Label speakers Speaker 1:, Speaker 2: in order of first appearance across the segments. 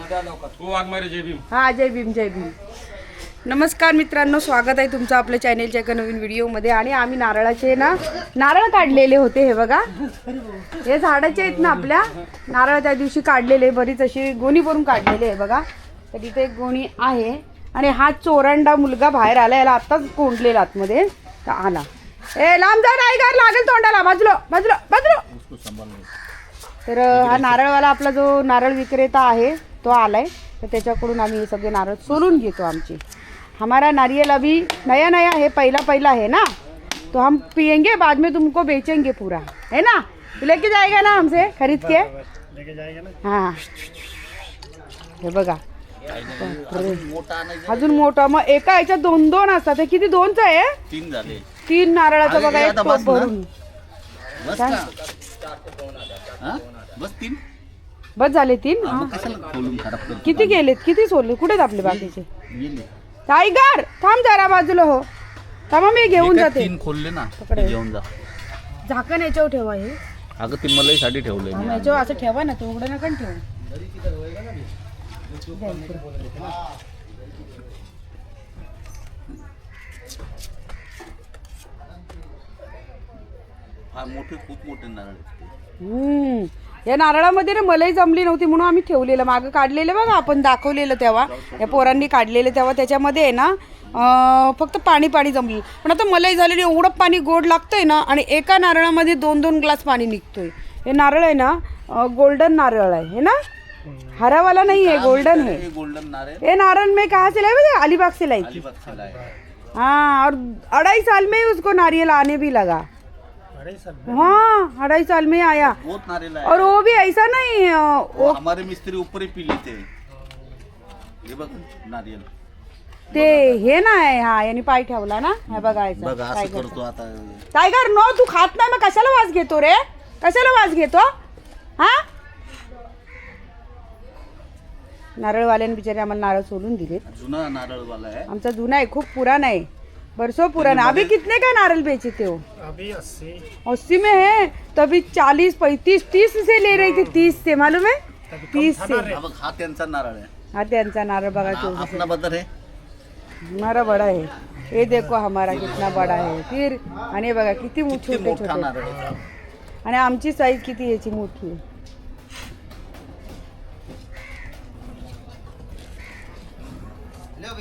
Speaker 1: हो वाघमारे जय भीम.
Speaker 2: हा जय भीम जय भीम. नमस्कार मित्रांनो स्वागत आहे तुमचं आपल्या चॅनेलच्या एका नवीन व्हिडिओमध्ये आणि आम्ही नारळाचे ना नारळ काढलेले होते हे बघा. हे झाडाचे आहेत ना आपल्या. नारळ त्या दिवशी काढलेले बरीच अशी गोणी भरून काढलेले आहे बघा. तर तिथे एक गोणी आहे. आणि हा चोरंडा मुलगा बाहेर आला याला आत्ताच कोंडलेला आतमध्ये. तर आला. ए लांब जा नाही गार लागेल तोंडाला. बाजूला बाजूला बाजूला. तर हा नारळवाला आपला जो नारळ विक्रेता आहे तो आलाय तर त्याच्याकडून आम्ही हे सगळे नारळ सोलून घेतो आमचे. हमारा नारियल अभी नया नया है पहला पहला है ना? तो हम पियेंगे बाद में तुमको बेचेंगे पूरा. है ना? लेके जाएगा ना हमसे खरीद के? हाँ। हे बघा. अजून मोठा मग एका ह्याच्यात दोन दोन असतात. हे किती दोनच आहे?
Speaker 3: तीन झाले.
Speaker 2: तीन नारळाचं बघा एक. भरून?
Speaker 3: बस तीन?
Speaker 2: बस झाले तीन? हा.
Speaker 3: मग कशाला खोलून खराब करतो.
Speaker 2: किती गेलेत? किती सोडले कुठे आहेत आपले बाकीचे?
Speaker 3: गेले.
Speaker 2: टायगर थांब जरा बाजूला हो. थांबा मी घेऊन जाते.
Speaker 3: तीन खोलले ना
Speaker 2: पकडे.
Speaker 3: घेऊन जा.
Speaker 2: झाकण याच्यावर ठेवा हे.
Speaker 3: अगं ती मलाई साठी ठेवलंय मी.
Speaker 2: मग याच्यावर असं ठेवा ना तो उघडं नका ना ठेवू. द्या इकडे.
Speaker 3: हा मोठे खूप मोठे नारळ आहेत ते.
Speaker 2: हम्म. या नारळामध्ये ना मलाही जमली नव्हती म्हणून आम्ही ठेवलेलं. मागं काढलेलं बघा आपण दाखवलेलं तेव्हा. या पोरांनी काढलेलं तेव्हा. त्याच्यामध्ये आहे ना फक्त पाणी पाणी जमलेलं पण आता मलाही झालेली एवढं पाणी गोड लागतंय ना आणि एका नारळामध्ये दोन दोन ग्लास पाणी निघतोय. हे नारळ आहे ना गोल्डन नारळ आहे. हे ना? हरावाला नाही आहे गोल्डन है
Speaker 3: हे गोल्डन नारळ
Speaker 2: ये नारल में कहाँ से लाए बता अलीबाग से लाई थी.
Speaker 3: हाँ
Speaker 2: और अढ़ाई साल में ही उसको नारियल आने भी लगा. हाँ अढ़ाई साल में आया।
Speaker 3: बहुत आहे
Speaker 2: और वो भी ऐसा नहीं अ,
Speaker 3: वो हमारे मिस्त्री ऊपर ही पी लेते हैं. हे बघ नारियल।
Speaker 2: ते हे नाही हा यांनी पाय ठेवला ना? हे बघायचं
Speaker 3: बघा असं करतो आता.
Speaker 2: टायगर नो तू खात नाही मग कशाला वास घेतो रे? कशाला वास घेतो? हा? नारळवाल्याने बिचारे आम्हाला नारळ सोडून दिले
Speaker 3: जुना नारळवाला आहे.
Speaker 2: आमचा जुना आहे खूप पुराना है बरसों पुराना अभी कितने का नारियल बेचे हो
Speaker 4: अभी अस्सी।
Speaker 2: अस्सी में है? तभी चालीस पैंतीस तीस से ले रही थी तीस से मालूम है? तीस से।
Speaker 3: हा बघ हा त्यांचा नारळ आहे.
Speaker 2: हा त्यांचा नारळ बघा
Speaker 3: हा आपला है
Speaker 2: हमारा बड़ा है ये देखो हमारा कितना बड़ा है फिर आणि हे बघा किती मो-
Speaker 3: किती
Speaker 2: छोटे
Speaker 3: मोठा
Speaker 2: छोटे.
Speaker 3: नारळ आहे.
Speaker 2: आणि आमची साईज किती याची मोठी?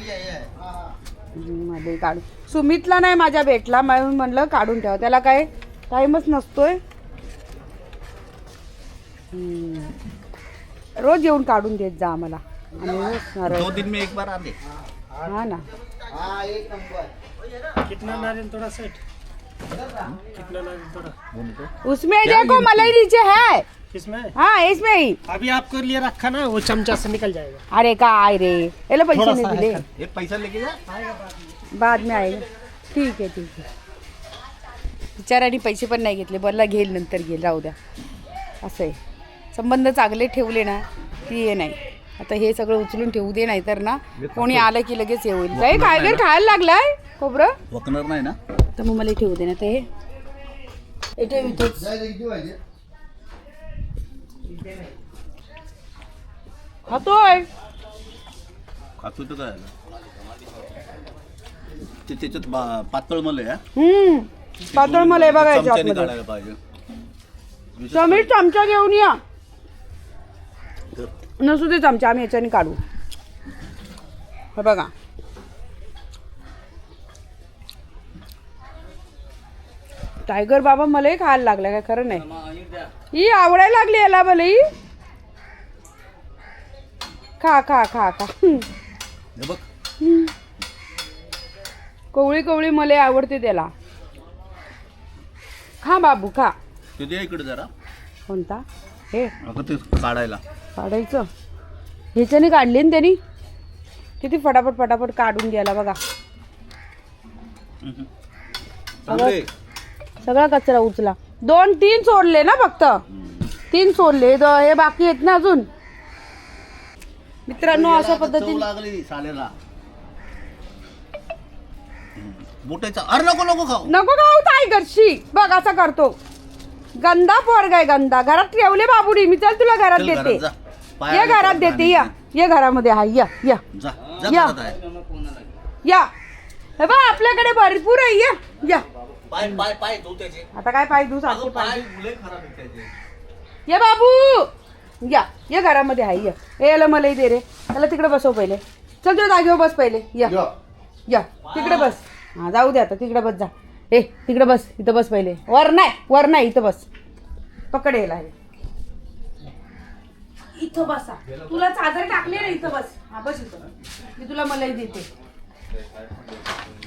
Speaker 2: आहे मध्ये काढून. सुमितला नाही माझ्या भेटला म्हणून म्हणलं काढून ठेवा. त्याला काय टाइमच नसतोय. हम्म. रोज येऊन काढून देत जा आम्हाला.
Speaker 3: दो दिन में एक बार आले.
Speaker 2: हा ना.
Speaker 4: थोड़ा सेट कितना नारियल थोड़ा
Speaker 3: बोलतो
Speaker 2: उसमें देखो मलाई नीचे है।
Speaker 4: किसमें?
Speaker 2: हाँ इसमें ही।
Speaker 4: अभी आपके लिए रखा ना वो चमचा से निकल जाएगा।
Speaker 2: अरे काय रे। याला पैसे
Speaker 4: थोड़ा
Speaker 2: नाही दिले
Speaker 4: है
Speaker 3: हे पैसा लेके जा।
Speaker 2: बाद में आएगा। ठीक आहे ठीक आहे बिचाराने पैसे पण नाही घेतले बरला घेईल नंतर घेईल राहू द्या. असं आहे. संबंध चांगले ठेवले ना ती हे नाही. आता हे सगळं उचलून ठेवू दे नाही तर ना कोणी आलं की लगेच हे होईल. काय काय काय खायला लागलाय? खोबरं?
Speaker 3: वकणार नाही ना?
Speaker 2: तर मग मला ठेवू दे ना ते. हे ठेव. खातोय.
Speaker 3: खातो तर काय? ते त्याच्यात पातळ मल आहे. हा.
Speaker 2: पातळ मला हे बघायचं
Speaker 3: पाहिजे.
Speaker 2: समीर चमचा घेऊन या. नसू दे चमचा आम्ही याच्याने काढू. बघा. टायगर बाबा मलाही खायला लागला काय खरं नाही. ही आवडायला लागली याला मला ही. खा खा खा खा. कवळी कवळी मला आवडते त्याला. खा बाबू खा.
Speaker 3: ते दे इकडे जरा.
Speaker 2: कोणता? हे.
Speaker 3: काढायला.
Speaker 2: काढायचं. ह्याच्याने काढली ना त्यांनी. किती फटाफट फटाफट काढून गेला बघा. सगळा कचरा उचला. दोन तीन सोडले ना फक्त. तीन सोडले. द- हे बाकी आहेत ना अजून? मित्रांनो अशा पद्धतीने
Speaker 3: लागली सालेला. मोठ्याचा अरे नको नको खाऊ.
Speaker 2: नको खाऊ टायगरशी बघ असा करतो. गंदा पोरग आहे गंदा. घरात ठेवले बाबुडी. मी चल तुला घरात
Speaker 3: चल घरात
Speaker 2: देते
Speaker 3: जा.
Speaker 2: ये
Speaker 3: पायाला
Speaker 2: घरात देते. या. ये घरामध्ये. हा या या.
Speaker 3: जा. जा
Speaker 2: या.
Speaker 3: आहे.
Speaker 2: या. हे बा आपल्याकडे भरपूर आहे. या. या.
Speaker 3: पाय पाय पाय धु त्याचे
Speaker 2: आता काय पाय तू सारखे
Speaker 3: अगं,
Speaker 2: पाय
Speaker 3: पाय मुले खराब आहेत त्याचे
Speaker 2: ये बाबू! या ये घरामध्ये आहे या. ए याला मलाही दे रे. त्याला तिकडे बसव पहिले. चल तुझ्या जागेवर बस पहिले. या. या. तिकडे बस. हा जाऊ दे आता तिकडे बस जा. ए तिकडे बस इथं बस पहिले. वर नाही वर नाही इथं बस. पकड यायला हे. इथं बसा. तुला चादर टाकले ना इथं बस. हा बस इथं. मी तुला मलाही देते.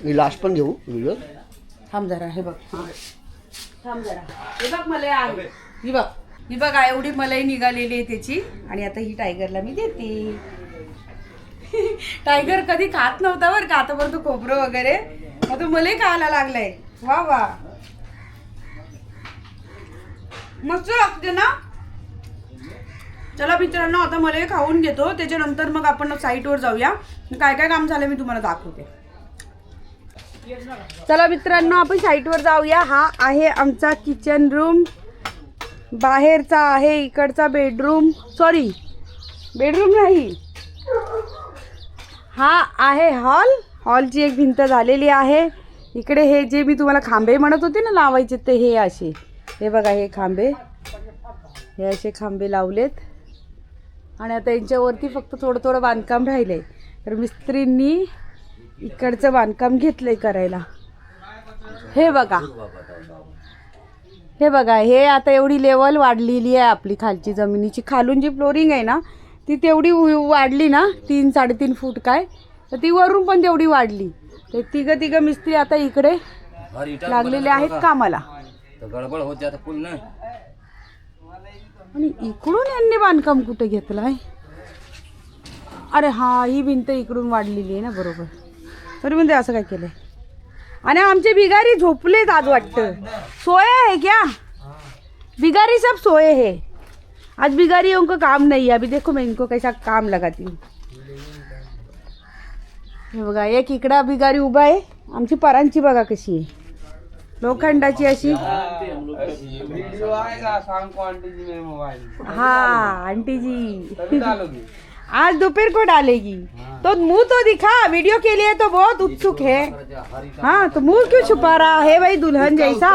Speaker 5: मी लास्ट पण घेऊ व्हिडिओ.
Speaker 2: थांब जरा हे बघ. हा. थांब जरा. हे बघ मला आहे. ही बघ. ही बघ. एवढी मलाई निघालेली आहे त्याची. आणि आता ही टायगरला मी देते. टायगर कधी खात नव्हता बरं का? आता बरं तो खोबरं वगैरे. आता मलाही खायला लागलंय. वा वा. मस्त लागते ना? चला मित्रांनो आता मला खाऊन घेतो. त्याच्यानंतर मग आपण साईटवर जाऊया. काय काय काम झालं मी तुम्हाला दाखवते. चला मित्रांनो आपण साईटवर जाऊया. हा आहे आमचा किचन रूम बाहेरचा आहे इकडचा बेडरूम सॉरी बेडरूम नाही. हा आहे हॉल हॉलची एक भिंत झालेली आहे. इकडे हे जे मी तुम्हाला खांबे म्हणत होते ना लावायचे ते हे असे. हे बघा हे खांबे. हे असे खांबे लावलेत. आणि आता यांच्यावरती फक्त थोडं थोडं बांधकाम राहिलं आहे तर मिस्त्रींनी इकडचं बांधकाम घेतलंय करायला. हे बघा. हे बघा हे आता एवढी लेवल वाढलेली आहे आपली खालची जमिनीची. खालून जी फ्लोरिंग आहे ना ती तेवढी वाढली ना तीन साडेतीन फूट काय तर ती वरून पण तेवढी वाढली. ते तिघं तिघं मिस्त्री आता इकडे लागलेले आहेत कामाला.
Speaker 1: गडबड होते आता पूर्ण.
Speaker 2: आणि इकडून यांनी बांधकाम कुठे घेतलंय? अरे हा ही भिंत इकडून वाढलेली आहे ना बरोबर. तरी म्हणजे असं काय केलंय? आणि आमचे बिगारी झोपलेत आज वाटतं. सोये है क्या? बिगारी सब सोए है. आज बिगारी उनको काम नहीं है अभी देखो मैं इनको कैसा काम लगाती हूँ. हे बघा एक इकडा बिगारी उभा आहे. आमची परांची बघा कशी आहे. लोखंडाची अशी. हाँ आंटी जी आज दोपहर को डालेगी। तो मुंह तो दिखा वीडियो के लिए तो बहुत उत्सुक है। हाँ तो मुंह क्यों छुपा रहा है भाई दुल्हन जैसा?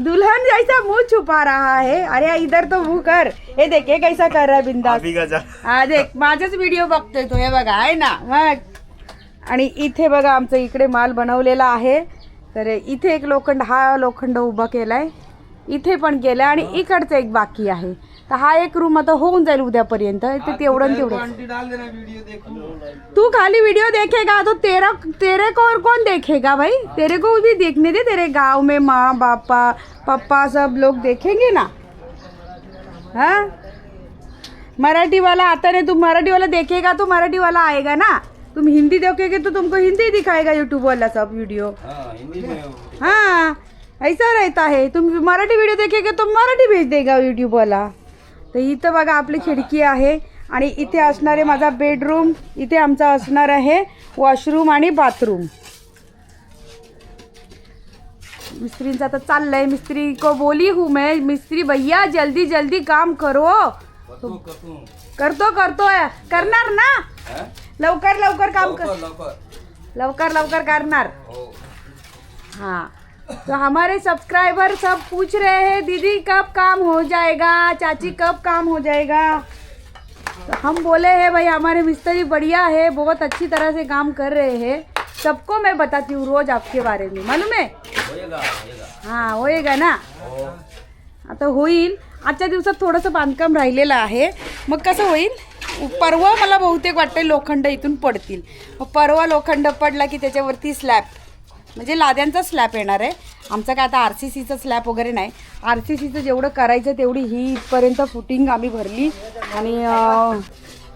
Speaker 2: दुल्हन जैसा मुंह छुपा रहा है। अरे इधर तो मुंह कर। हे देख हे कैसा कर रहा है बिंदास। हा देख माझाच व्हिडिओ बघतोय तो हे बघा आहे ना? मग आणि इथे बघा आमचं इकडे माल बनवलेला आहे. तर इथे एक लोखंड हा लोखंड उभा केलाय. इथे पण केलाय आणि इकडचं एक बाकी आहे. तर हा एक रूम आता होऊन जाईल उद्यापर्यंत. ते तेवढं तेवढं तू खाली वीडियो देखेगा तो तेरा तेरे को और कौन देखेगा भाई? तेरे को भी देखने दे तेरे गांव में माँ बापा पापा सब लोग देखेंगे ना? हाँ? मराठी वाला आता नहीं तुम मराठी वाला देखेगा तो मराठी वाला आएगा ना? तुम हिंदी देखोगे तो तुमको हिंदी दिखाएगा यूट्यूब वाला सब
Speaker 1: में
Speaker 2: हाँ ऐसा रहता है। तुम मराठी व्हिडिओ देखेगे तो मराठी भेज देगा यूट्यूब वाला। तर इथं बघा आपली खिडकी आहे आणि इथे असणारे माझा बेडरूम इथे आमचा असणार आहे वॉशरूम आणि बाथरूम मिस्त्रींचं आता चाललंय. मिस्त्री को बोली हूँ मैं मिस्त्री भैया जल्दी जल्दी काम करो.
Speaker 1: कतो
Speaker 2: करतो. करतोय करणार ना? लवकर लवकर काम कर.
Speaker 1: लवकर लवकर.
Speaker 2: लवकर लवकर करणार.
Speaker 1: हो.
Speaker 2: हाँ. तो हमारे सब्सक्राइबर सब पूछ रहे हैं दीदी कब काम हो जाएगा? चाची कब काम हो जाएगा? तो हम बोले हैं भाई हमारे मिस्त्री बढ़िया है बहुत अच्छी तरह से काम कर रहे हैं। सबको मैं बताती हूँ रोज आपके बारे में। मालूम है? हाँ होएगा ना? आता होईल। आजच्या दिवसात थोडंसं बांधकाम राहिलेलं आहे. मग कसं होईल? परवा मला बहुतेक वाटतं लोखंड इथून पडतील. मग परवा लोखंड पडला की त्याच्यावरती स्लॅब म्हणजे लाद्यांचा स्लॅब येणार आहे. आमचं काय आता आर सी सीचं स्लॅब वगैरे नाही. आर सी सीचं जेवढं करायचं तेवढी ही इथपर्यंत फुटिंग आम्ही भरली. आणि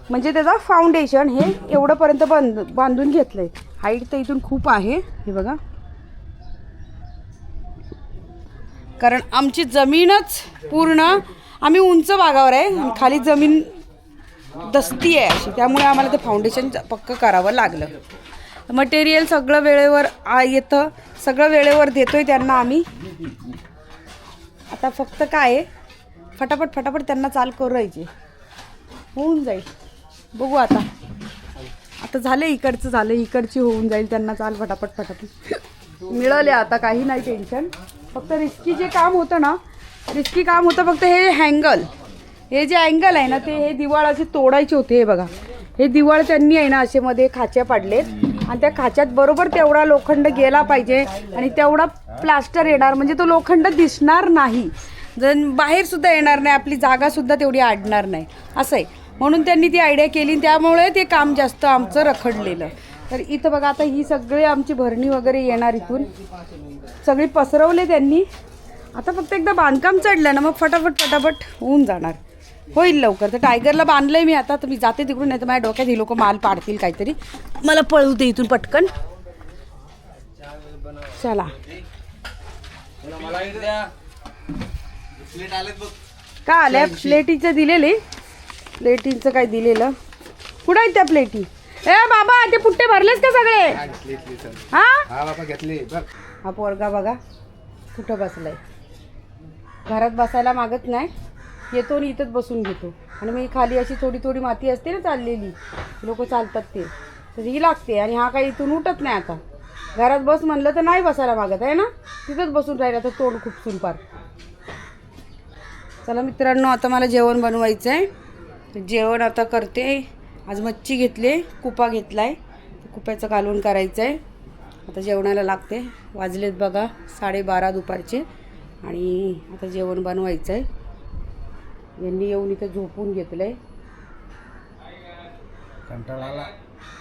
Speaker 2: म्हणजे त्याचा फाउंडेशन हे एवढंपर्यंत बांध बांधून घेतलं आहे हाईट तर इथून खूप आहे. हे बघा. कारण आमची जमीनच पूर्ण आम्ही उंच भागावर आहे. खाली जमीन दस्ती आहे अशी. त्यामुळे आम्हाला ते फाउंडेशन पक्क करावं लागलं. मटेरियल सगळं वेळेवर आ येतं. सगळं वेळेवर देतोय त्यांना आम्ही. आता फक्त काय आहे? फटाफट फटाफट त्यांना चाल करायची. होऊन जाईल. बघू आता. आता झालं इकडचं झालं इकडची होऊन जाईल त्यांना चाल फटाफट फटाफट. मिळाले आता काही नाही टेन्शन फक्त रिस्की जे काम होतं ना रिस्की काम होतं फक्त हे हँगल हे जे अँगल आहे ना ते हे दिवाळ असे तोडायचे होते हे बघा. हे दिवाळ त्यांनी आहे ना असे मध्ये खाच्या पाडलेत. आणि त्या खाच्यात बरोबर तेवढा लोखंड गेला पाहिजे आणि तेवढा प्लास्टर येणार म्हणजे तो लोखंड दिसणार नाही. जण बाहेरसुद्धा येणार नाही आपली जागासुद्धा तेवढी आडणार नाही. असं आहे म्हणून त्यांनी ती आयडिया केली आणि त्यामुळे ते काम जास्त आमचं रखडलेलं. तर इथं बघा आता ही सगळी आमची भरणी वगैरे येणार इथून. सगळी पसरवले त्यांनी. आता फक्त एकदा बांधकाम चढलं ना मग फटाफट फटाफट होऊन जाणार. होईल लवकर. तर टायगरला बांधलंय मी आता तर मी जाते तिकडून नाही तर माझ्या डोक्यात ही लोक माल पाडतील काहीतरी. मला पळू दे इथून पटकन. चला. का आल्या? प्लेटीचं दिलेले? प्लेटीचं काय दिलेलं? कुठं आहेत त्या प्लेटी? ए बाबा ते पुट्टे भरलेच का सगळे? हा?
Speaker 5: हा
Speaker 2: पोरगा बघा कुठं बसलाय? घरात बसायला मागत नाही. येतो आणि इथंच बसून घेतो. आणि मी खाली अशी थोडी थोडी माती असते ना चाललेली लोक चालतात ते. तर ही लागते आणि हा काही इथून उठत नाही आता. घरात बस म्हणलं तर नाही बसायला मागत आहे ना? तिथंच बसून राहिलं तर तोंड खूप सुनपार चला मित्रांनो आता मला जेवण बनवायचं आहे जेवण आता करते. आज मच्छी घेतली कुपा घेतला आहे कुप्याचं कालवण करायचं आहे आता जेवणाला लागते. वाजलेत बघा साडेबारा दुपारचे. आणि आता जेवण बनवायचं आहे यांनी येऊन इथं झोपून घेतलं आहे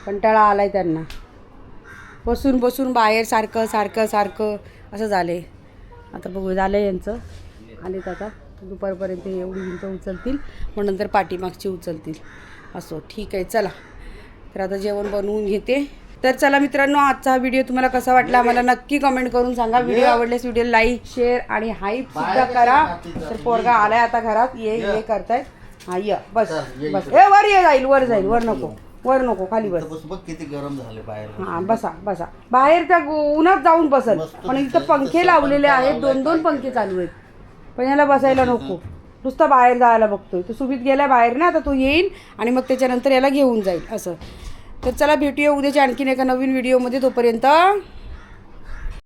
Speaker 2: कंटाळा आलाय त्यांना. बसून बसून बाहेर सारखं सारखं सारखं असं झालंय. आता बघू झालं यांचं. आलेत आता. दुपारपर्यंत एवढी भिंत उचलतील मग नंतर पाठीमागची उचलतील. असो. ठीक आहे चला. तर आता जेवण बनवून घेते. तर चला मित्रांनो आजचा हा व्हिडिओ तुम्हाला कसा वाटला मला नक्की कमेंट करून सांगा. व्हिडिओ आवडल्यास व्हिडिओ लाईक शेअर आणि हाईप सुद्धा करा. तर पोरगा आलाय आता घरात. ये ये करतायत. हा ये बस बस. ए वर ये जाईल वर जाईल वर नको वर नको खाली बस.
Speaker 3: बघ किती गरम झाले बाहेर.
Speaker 2: हा बसा बसा. बाहेर त्या गो- उन्हात जाऊन बसल. पण इथं पंखे लावलेले आहेत दोन दोन पंखे चालू आहेत. पण याला बसायला नको. नुसता बाहेर जायला बघतोय. तो सुमित गेलाय बाहेर ना आता तो येईल आणि मग त्याच्यानंतर याला घेऊन जाईल असं. तर चला भेटूया उद्याच्या आणखीन एका नवीन व्हिडिओमध्ये तोपर्यंत.